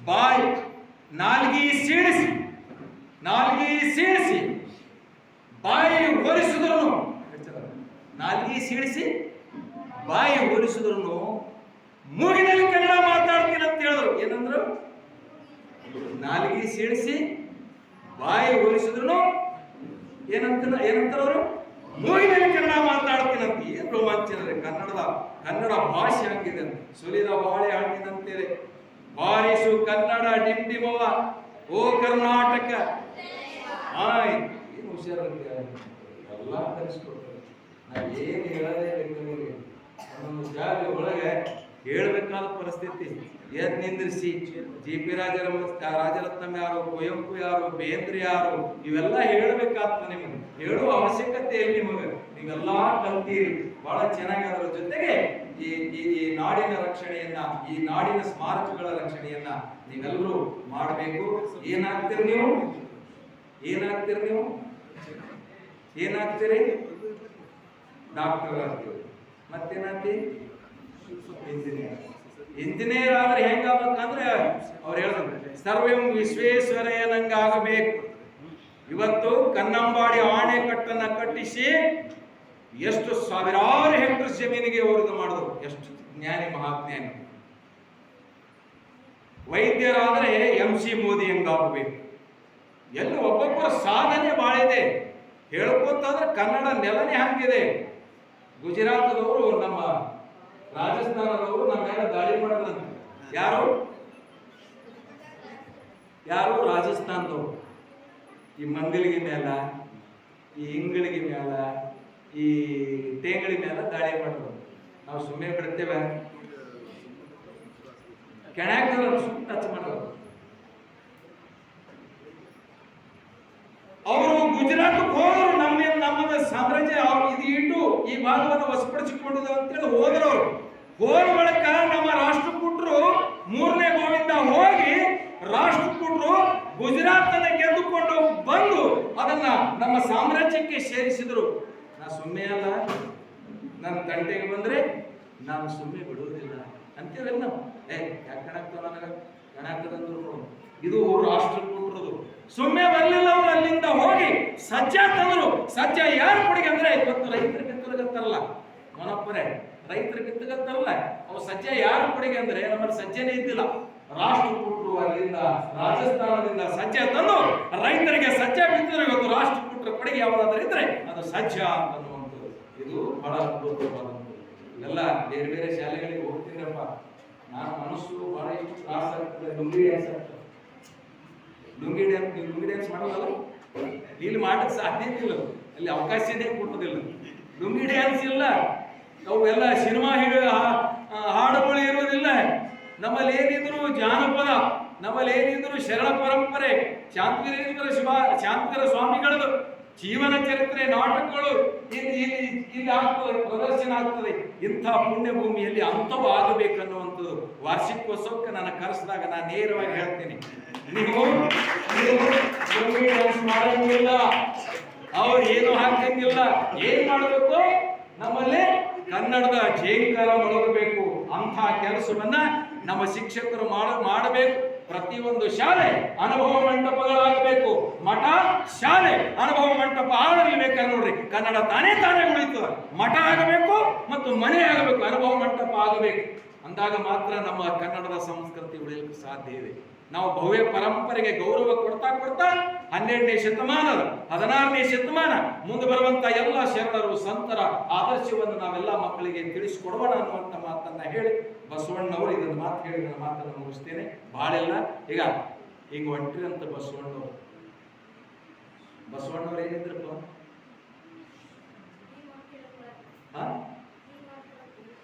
ಬಾಯಿ ನಾಲ್ಗಿ ಸೀಳಿಸಿ ನಾಲ್ಗಿ ಸೀಳಿಸಿ ಬಾಯಿ ಓರಿಸಿದರನು ನಾಲ್ಗಿ ಸೀಳಿಸಿ ಬಾಯಿ ಓರಿಸಿದರನು ಮೂಗಿನಲ್ಲಿ ಕನ್ನಡ ಮಾತಾಡ್ತೀನಿ ಅಂತ ಹೇಳಿದ್ರು. ಏನಂದ್ರು? ನಾಲ್ಗಿ ಸೀಳಿಸಿ ಬಾಯಿ ಒಲಿಸಿದ್ರು ಏನಂತ ಏನಂತಾರವರು ಮೂಗಿನಲ್ಲಿ ಕನ್ನಡ ಮಾತಾಡ್ತೀನಂತ ಏನ್ ರೋಮಾಂಚನ ಕನ್ನಡದ ಕನ್ನಡ ಭಾಷೆ ಹಾಕಿದೆ ಸುಲಿದ ಬಾಳೆ ಹಣ್ಣಿನಂತಿದೆ ಬಾರಿಸು ಕನ್ನಡ ಡಿಂಡಿಮವ ಓ ಕರ್ನಾಟಕ. ಏನು ಹುಷಾರಂತೆ ಎಲ್ಲ ಕಲಿಸ್ಕೊಡ್ತಾರೆ ನಾನು ಏನು ಹೇಳದೇ ಜಾಗ ಒಳಗೆ ಹೇಳ್ಬೇಕಾದ ಪರಿಸ್ಥಿತಿ. ಎದ್ ನಿಂದ್ರಿಸಿ. ಜಿ ಪಿ ರಾಜರ ರಾಜರತ್ನಂ ಯಾರು? ಕುವೆಂಪು ಯಾರು? ಬೇಂದ್ರ ಯಾರು? ಇವೆಲ್ಲ ಹೇಳ್ಬೇಕಾಗ್ತದೆ ನಿಮಗೆ. ಹೇಳುವ ಅವಶ್ಯಕತೆ ಇಲ್ಲ ನಿಮಗೆ. ನೀವೆಲ್ಲ ಕಲ್ತೀರಿ. ಬಹಳ ಚೆನ್ನಾಗಿ ಅದರ ಜೊತೆಗೆ ಈ ಈ ನಾಡಿನ ರಕ್ಷಣೆಯನ್ನ, ಈ ನಾಡಿನ ಸ್ಮಾರಕಗಳ ರಕ್ಷಣೆಯನ್ನ ನೀವೆಲ್ಲರೂ ಮಾಡಬೇಕು. ಏನಾಗ್ತೀರಿ ನೀವು? ಏನಾಗ್ತೀರಿ ನೀವು? ಏನಾಗ್ತೀರಿ? ಡಾಕ್ಟರ್ ಆಗ್ತೀವಿ ಮತ್ತೇನಾಗ್ತಿ? ಇಂಜಿನಿಯರ್. ಇಂಜಿನಿಯರ್ ಆದ್ರೆ ಹೆಂಗಾಗ್ಬೇಕಂದ್ರೆ ಅವ್ರು ಹೇಳಿದ್ರು ಸರ್ವಂ ವಿಶ್ವೇಶ್ವರಯ್ಯನಂಗ ಆಗಬೇಕು ಇವತ್ತು ಕನ್ನಂಬಾಡಿ ಆಣೆಕಟ್ಟನ್ನ ಕಟ್ಟಿಸಿ ಎಷ್ಟು ಸಾವಿರಾರು ಹೆಕ್ಟರ್ ಜಮೀನಿಗೆ ಅವರಿಗೆ ಮಾಡಿದ್ರು. ಎಷ್ಟು ಜ್ಞಾನಿ ಮಹಾಜ್ಞಾನಿ. ವೈದ್ಯರಾದ್ರೆ ಎಂ ಸಿ ಮೋದಿ ಹೆಂಗಾಗಬೇಕು? ಎಲ್ಲ ಒಬ್ಬೊಬ್ಬರ ಸಾಧನೆ ಭಾಳ ಇದೆ. ಹೇಳ್ಕೊತಂದ್ರೆ ಕನ್ನಡ ನೆಲನೇ ಹಾಗಿದೆ. ಗುಜರಾತದವರು ನಮ್ಮ ರಾಜಸ್ಥಾನದವರು ನಮ್ಮ ಮೇಲೆ ದಾಳಿ ಮಾಡಿದ್ರಂತೆ. ಯಾರು? ಯಾರು? ರಾಜಸ್ಥಾನದವರು. ಈ ಮಂದಿಲಿಗೆ ಮೇಲ ಈ ಇಂಗಳಿಗೆ ಮೇಲ ಈ ತೇಂಗಳಿ ಮೇಲೆ ದಾಳಿ ಮಾಡಿದ್ರು. ನಾವು ಸುಮ್ಮನೆ ಬಿಡ್ತೇವೆ. ಕೆಣಕ ಸುಮ್ಮನೆ ಟಚ್ ಮಾಡೋದು ಅವರು ಗುಜರಾತ್ ಹೋದರು ನಮ್ಮ ನಮ್ಮದ ಸಾಮ್ರಾಜ್ಯ, ಅವ್ರು ಇದು ಇಟ್ಟು ಈ ಭಾಗವನ್ನು ವಶಪಡಿಸಿಕೊಂಡದು ಅಂತೇಳಿ ಹೋದರು ಅವರು. ಹೋದ ಬಳಿಕ ನಮ್ಮ ರಾಷ್ಟ್ರಕೂಟರು ಮೂರನೇ ಗೋವಿಂದ ಹೋಗಿ ರಾಷ್ಟ್ರಕೂಟರು ಗುಜರಾತ್ ಗೆದ್ದುಕೊಂಡು ಬಂದು ಅದನ್ನ ನಮ್ಮ ಸಾಮ್ರಾಜ್ಯಕ್ಕೆ ಸೇರಿಸಿದರು. ನಾ ಸುಮ್ಮನೆ ಅಲ್ಲ. ನನ್ನ ತಂಟೆಗೆ ಬಂದ್ರೆ ನಾನು ಸುಮ್ಮನೆ ಬಿಡುವುದಿಲ್ಲ. ಅಂತೇಳಿ ನಾವು? ಏ, ಯಾಕೆ ಕಣಕ್ತವ ನನಗೆ? ಕಣಕ್ತದಂದ್ರು ಇದು ರಾಷ್ಟ್ರಕೂಟರದು ಸುಮ್ಮನೆ ಬರಲಿಲ್ಲ ಅವ್ರು ಅಲ್ಲಿಂದ ಹೋಗಿ ಸಜ್ಜ ತಂದರು. ಸಜ್ಜ ಯಾರು ಕೊಡುಗೆ ಅಂದ್ರೆ ಇವತ್ತು ರೈತರು ಕಿತ್ತಲಗತ್ತಲ್ಲ ಮೊನಪ್ಪರೇ ರೈತರು ಕಿತ್ತಗತ್ತಾರಲ್ಲ ಅವು ಸಜ್ಜ ಯಾರು ಕೊಡುಗೆ ಅಂದ್ರೆ ನಮ್ಮಲ್ಲಿ ಸಜ್ಜನೇ ಇದ್ದಿಲ್ಲ. ರಾಷ್ಟ್ರಕೂಟರು ಅಲ್ಲಿಂದ, ರಾಜಸ್ಥಾನದಿಂದ ಸಜ್ಜ ತಂದು ರೈತರಿಗೆ ಸಜ್ಜ ಬಿತ್ತಿದ್ರೆ ಇವತ್ತು ರಾಷ್ಟ್ರಕೂಟರ ಕೊಡುಗೆ ಯಾವ್ದಾದ್ರು ಇದ್ರೆ ಅದು ಸಾಧ್ಯ ಅನ್ನುವಂಥದ್ದು. ಇದು ಬಹಳ ಅದ್ಭುತವಾದಂಥದ್ದು. ಇವೆಲ್ಲ ಬೇರೆ ಬೇರೆ ಶಾಲೆಗಳಿಗೆ ಹೋಗ್ತೀರಪ್ಪ ನಾನು ಮನಸ್ಸು ಬಹಳ ಇಷ್ಟು ತ್ರಾಸ ಆಗ್ತದೆ. ಲುಂಗಿ ಡ್ಯಾನ್ಸ್ ಆಗ್ತದೆ. ಲುಂಗಿ ಡ್ಯಾನ್ಸ್ ನೀವು ಲುಂಗಿ ಡ್ಯಾನ್ಸ್ ಮಾಡೋದಲ್ಲ? ಇಲ್ಲಿ ಮಾಡಕ್ಕೆ ಸಾಧ್ಯ ಇಲ್ಲ ಅಲ್ಲಿ ಅವಕಾಶನೇ ಕೊಡೋದಿಲ್ಲ. ಲುಂಗಿ ಡ್ಯಾನ್ಸ್ ಇಲ್ಲ. ಅವೆಲ್ಲ ಸಿನಿಮಾ ಹಿಡಿದ ನಮ್ಮಲ್ಲಿ ಏನಿದ್ರು ಶರಣ ಪರಂಪರೆ ಶಾಂತವೀರೇಶ್ವರ ಶಿವ ಶಾಂತವೀರ ಸ್ವಾಮಿಗಳದು ಜೀವನ ಚರಿತ್ರೆ, ನಾಟಕಗಳು ಇಲ್ಲಿ ಇಲ್ಲಿ ಪ್ರದರ್ಶನ ಆಗ್ತದೆ. ಇಂಥ ಪುಣ್ಯ ಭೂಮಿಯಲ್ಲಿ ಅಂಥವು ಆಗಬೇಕನ್ನುವಂಥದ್ದು ವಾರ್ಷಿಕೋತ್ಸವಕ್ಕೆ ನಾನು ಕರೆಸಿದಾಗ ನಾನು ನೇರವಾಗಿ ಹೇಳ್ತೀನಿ. ನೀವು ಮಾಡಂಗಿಲ್ಲ, ಅವ್ರು ಏನು ಹಾಕಂಗಿಲ್ಲ, ಏನ್ ಮಾಡಬೇಕು? ನಮ್ಮಲ್ಲಿ ಕನ್ನಡದ ಜೇಂಕಾರ ಮಲಗಬೇಕು. ಅಂತ ಕೆಲಸವನ್ನ ನಮ್ಮ ಶಿಕ್ಷಕರು ಮಾಡ, ಮಾಡಬೇಕು. ಪ್ರತಿಯೊಂದು ಶಾಲೆ ಅನುಭವ ಮಂಟಪಗಳಾಗಬೇಕು. ಮಠ, ಶಾಲೆ ಅನುಭವ ಮಂಟಪ ಆಗಿರಬೇಕು ನೋಡ್ರಿ. ಕನ್ನಡ ತಾನೇ ತಾನೇ ಉಳಿತದ. ಮಠ ಆಗಬೇಕು ಮತ್ತು ಮನೆ ಆಗಬೇಕು. ಅನುಭವ ಮಂಟಪ ಆಗಬೇಕು. ಅಂದಾಗ ಮಾತ್ರ ನಮ್ಮ ಕನ್ನಡದ ಸಂಸ್ಕೃತಿ ಉಳಿಯಲಿಕ್ಕೆ ಸಾಧ್ಯ ಇದೆ. ನಾವು ಭವ್ಯ ಪರಂಪರೆಗೆ ಗೌರವ ಕೊಡ್ತಾ ಕೊಡ್ತಾ ಹನ್ನೆರಡನೇ ಶತಮಾನದ, ಹದಿನಾರನೇ ಶತಮಾನ ಮುಂದೆ ಬರುವಂತ ಎಲ್ಲ ಶರಣರು, ಸಂತರ ಆದರ್ಶವನ್ನು ನಾವೆಲ್ಲ ಮಕ್ಕಳಿಗೆ ತಿಳಿಸಿಕೊಡೋಣ ಅನ್ನುವಂಥ ಮಾತನ್ನ ಹೇಳಿ ಬಸವಣ್ಣವರು ಇದನ್ನು ಮಾತು ಹೇಳಿ ನನ್ನ ಮಾತನ್ನು ಮುಗಿಸ್ತೇನೆ. ಬಾಳೆಲ್ಲ, ಈಗ ಈಗ ಹೊಂಟ್ರಿ ಅಂತ ಬಸವಣ್ಣವರು. ಬಸವಣ್ಣವ್ರು ಏನಿದ್ರಪ್ಪ?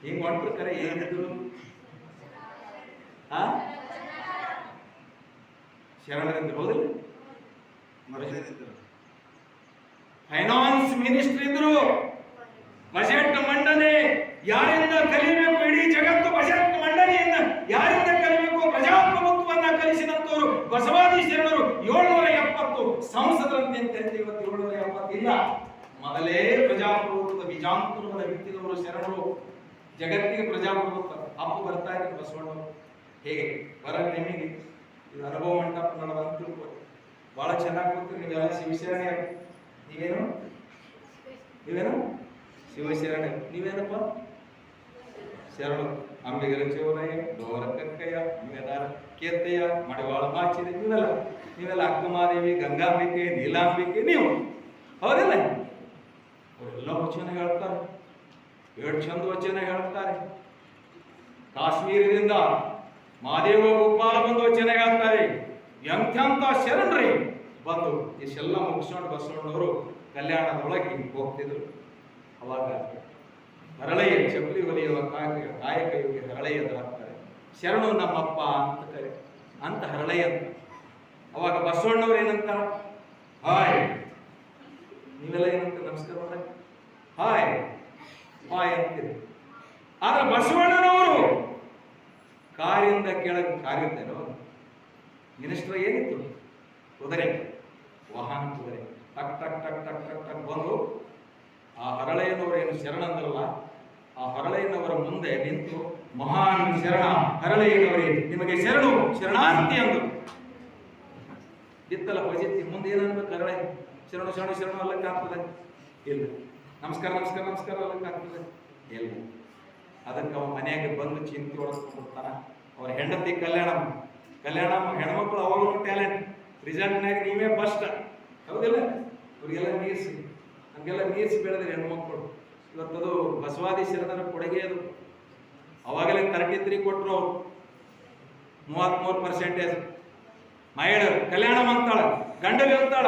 ಹಿಂಗ್ ಹೊಂಟ್ರು ಕರೆ ಏನಿದ್ರು ಹಾ? ಶರಣರಿದ್ರು ಹೌದಿಲ್ಲ? ಫೈನಾನ್ಸ್ ಮಿನಿಸ್ಟರ್ ಇದ್ರು. ಬಜೆಟ್ ಮಂಡನೆ, ಯಾರಿಂದ ಕಲಿಬೇಕು ಇಡೀ ಜಗತ್ತು ಬಜೆಟ್ ಮಂಡನೆಯನ್ನ, ಯಾರಿಂದ ಕಲಿಬೇಕು ಪ್ರಜಾಪ್ರಭುತ್ವವನ್ನ ಕಲಿಸಿದಂತವರು ಬಸವಾದಿ ಶರಣರು ಏಳ್ನೂರ ಎಪ್ಪತ್ತು ಸಂಸದರಂತೆ ಅಂತ ಇವತ್ತು ಏಳ್ನೂರ ಎಪ್ಪತ್ತಿಲ್ಲ. ಮೊದಲೇ ಪ್ರಜಾಪ್ರಭುತ್ವದ ಬೀಜಾಂಕುರವನ್ನು ಬಿತ್ತಿದವರು ಶರಣರು. ಜಗತ್ತಿಗೆ ಪ್ರಜಾಪ್ರಭುತ್ವ ಅಪ್ಪು ಬರ್ತಾ ಇದ್ದಾರೆ ಬಸವಣ್ಣವರು. ಹೇಗೆ? ಬರ ನಿಮಗೆ ಅನುಭವ ಮಂಟಪ ನೋಡೋದು ಅಂತ ತಿಳ್ಕೊಳ್ಳಿ ಬಹಳ ಚೆನ್ನಾಗಿ ಗೊತ್ತು ನೀವೆಲ್ಲ ಶಿವಶರಣೆ. ನೀವೇನು? ನೀವೇನು? ಶಿವಶರಣೆ. ನೀವೇನಪ್ಪ? ಶರಣು. ಅಂಬಿಗರ ಚೌರಯ್ಯ ಡೋರ ಕಕ್ಕಯ್ಯ ನೀವೆಲ್ಲಾರ ಕೇತಯ್ಯ ಮಡಿವಾಳ ಮಾಚಿದೆ ನೀವೆಲ್ಲ. ನೀವೆಲ್ಲ ಅಕ್ಕಮಾದೇವಿ, ಗಂಗಾಂಬಿಕೆ, ನೀಲಾಂಬಿಕೆ, ನೀವು. ಹೌದಿಲ್ಲ? ಅವರೆಲ್ಲ ವಚನ ಹೇಳ್ತಾರೆ. ಎರಡು ಚಂದ ವಚನ ಹೇಳ್ತಾರೆ. ಕಾಶ್ಮೀರದಿಂದ ಮಾದೇವ ಗೋಪಾಲ ಬಂದು ವಚನ ಹೇಳ್ತಾರೆ ಎಂಥ ಶರಣ್ರಿ ಬಂದು ಇಷ್ಟೆಲ್ಲ ಮುಗಿಸ್ಕೊಂಡು ಬಸವಣ್ಣವರು ಕಲ್ಯಾಣದೊಳಗೆ ಹಿಂಗೆ ಹೋಗ್ತಿದ್ರು. ಅವಾಗ ಹರಳೆಯ ಚಪ್ಪಲಿ ಹೊಲಿಯುವ ಕಾಯಕ ಯೋಗಿ ಹರಳೆಯ ಹಾಕ್ತಾರೆ. ಶರಣು ನಮ್ಮಪ್ಪ ಅಂತ ಕರೆ, ಅಂತ ಹರಳೆಯ ಅವಾಗ ಬಸವಣ್ಣವ್ರು ಏನಂತ ಹಾಯ್. ನೀವೆಲ್ಲ ಏನಂತ ನಮಸ್ಕಾರ ಹಾಯ್. ಹಾಯ್ ಅಂತೀರಿ. ಆದ್ರೆ ಬಸವಣ್ಣನವರು ಕಾರಿಂದ ಕೆಳಗೆ ಕಾರಿದ್ದೇನೋ? ಮಿನಿಸ್ಟರ್ ಏನಿತ್ತು? ಕುದುರೆ ವಾಹನ ಕುದುರೆ ಟಕ್ ಟಕ್ ಟಕ್ ಟಕ್ ಟಕ್ ಟಕ್ ಬಂದು ಆ ಹರಳೆಯನವರು ಏನು ಶರಣಂದ್ರಲ್ಲ ಆ ಹರಳೆಯನವರ ಮುಂದೆ ನಿಂತು ಮಹಾನ್ ಶರಣ, ಹರಳೆಯನವರೇ, ನಿಮಗೆ ಶರಣು ಶರಣಾರ್ಥಿ ಅಂದು. ಇತ್ತಲ್ಲ ಪಜಿತಿ ಮುಂದೆ ಏನನ್ಬೇಕು ಹರಳೆ? ಶರಣು ಶರಣು ಶರಣು, ಅಲ್ಲಕ್ಕೆ ಆಗ್ತದೆ. ಇಲ್ಲ. ನಮಸ್ಕಾರ ನಮಸ್ಕಾರ ನಮಸ್ಕಾರ, ಅಲ್ಲಕ್ಕೆ ಆಗ್ತದೆ. ಇಲ್ಲ. ಅದಕ್ಕೆ ಅವ ಮನೆಯಾಗ ಬಂದು ಚಿಂತೆ ಒಳಗ್ಬಿಡ್ತಾನ ಅವ್ರ ಹೆಂಡತಿ ಕಲ್ಯಾಣ ಕಲ್ಯಾಣ ಹೆಣ್ಮಕ್ಳು ಅವಾಗೂ ಟ್ಯಾಲೆಂಟ್. ರಿಸಲ್ಟ್ನಾಗ ನೀವೇ ಫಸ್ಟ್ ಹೌದಿಲ್ಲ? ಅವ್ರಿಗೆಲ್ಲ ಮೀರಿಸಿ ಹಂಗೆಲ್ಲ ನೀರ್ಸ್ ಬೆಳೆದ್ರಿ ಹೆಣ್ಮಕ್ಳು. ಇವತ್ತದು ಬಸವಾದಿ ಶರಣರ ಕೊಡುಗೆ ಅದು. ಅವಾಗಲೇ ತರ್ಟಿ ತ್ರೀ ಕೊಟ್ಟರು ಅವ್ರು. ಮೂವತ್ತ್ಮೂರು ಪರ್ಸೆಂಟೇಜ್ ಮಹಿಳೆಯರು ಕಲ್ಯಾಣ ಅಂತಾಳೆ, ಗಂಡಗೆ ಅಂತಾಳ.